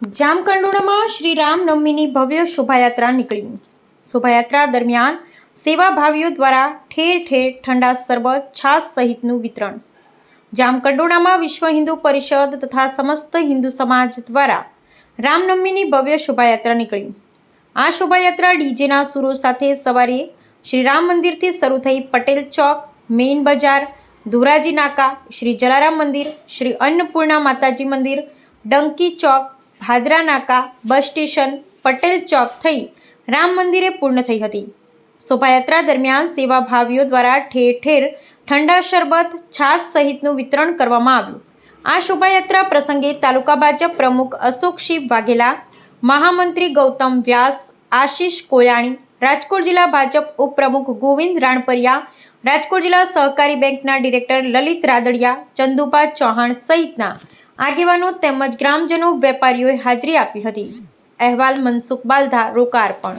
જામકંડોળામાં શ્રી રામનવમીની ભવ્ય શોભાયાત્રા નીકળી. શોભાયાત્રા દરમિયાન સેવાભાવીઓ દ્વારા ઠેર ઠેર ઠંડા શરબત, છાશ સહિતનું વિતરણ. જામકંડોળામાં વિશ્વ હિન્દુ પરિષદ તથા સમસ્ત હિન્દુ સમાજ દ્વારા રામનવમીની ભવ્ય શોભાયાત્રા નીકળી. આ શોભાયાત્રા ડીજેના સુરો સાથે સવારે શ્રી રામ મંદિરથી શરૂ થઈ પટેલ ચોક, મેઇન બજાર, ધોરાજી નાકા, શ્રી જલારામ મંદિર, શ્રી અન્નપૂર્ણા માતાજી મંદિર, ડંકી ચોક ભાદરા નાકા બસ સ્ટેશન પટેલ ચોક થઈ રામ મંદિરે પૂર્ણ થઈ હતી. શોભાયાત્રા દરમિયાન સેવાભાવીઓ દ્વારા ઠેર ઠેર ઠંડા શરબત, છાશ સહિતનું વિતરણ કરવામાં આવ્યું. આ શોભાયાત્રા પ્રસંગે તાલુકા ભાજપ પ્રમુખ અશોકશિવ વાઘેલા, મહામંત્રી ગૌતમ વ્યાસ, આશીષ કોયાણી, રાજકોટ જિલ્લા ભાજપ ઉપપ્રમુખ ગોવિંદ રાણપરિયા, રાજકોટ જિલ્લા સહકારી બેંકના ડિરેક્ટર લલિત રાદડિયા, ચંદુભા ચૌહાણ સહિતના આગેવાનો તેમજ ગ્રામજનો વેપારીઓએ હાજરી આપી હતી. અહેવાલ મનસુખ બાલધા રોકાર્પણ